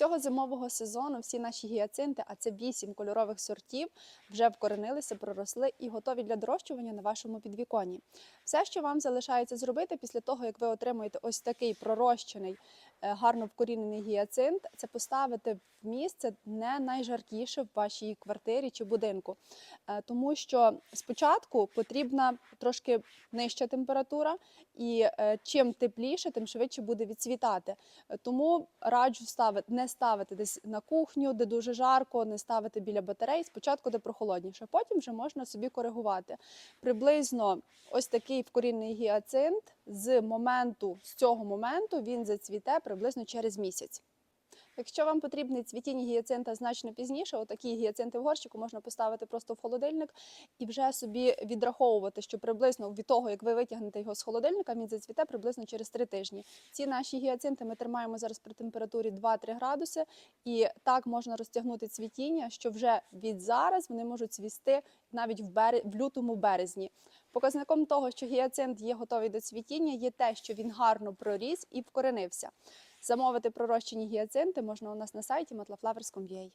Цього зимового сезону всі наші гіацинти, а це вісім кольорових сортів, вже вкоренилися, проросли і готові для дорощування на вашому підвіконні. Все, що вам залишається зробити після того, як ви отримуєте ось такий пророщений, гарно вкорінений гіацинт, це поставити в місце не найжаркіше в вашій квартирі чи будинку. Е, Тому що спочатку потрібна трошки нижча температура, і е, чим тепліше, тим швидше буде відцвітати. Е, Тому раджу ставити, не ставити десь на кухню, де дуже жарко, не ставити біля батарей. Спочатку де прохолодніше, потім вже можна собі коригувати. Приблизно ось такий вкорінний гіацинт з моменту, з цього моменту він зацвіте приблизно через місяць. Якщо вам потрібне цвітіння гіацинта значно пізніше, отакі гіацинти в горщику можна поставити просто в холодильник і вже собі відраховувати, що приблизно від того, як ви витягнете його з холодильника, він зацвіте приблизно через три тижні. Ці наші гіацинти ми тримаємо зараз при температурі 2-3 градуси, і так можна розтягнути цвітіння, що вже від зараз вони можуть цвісти навіть в, бере... в лютому березні. Показником того, що гіацинт є готовий до цвітіння, є те, що він гарно проріс і вкоренився. Замовити пророщені гіацинти можна у нас на сайті matlaflowers.com.ua.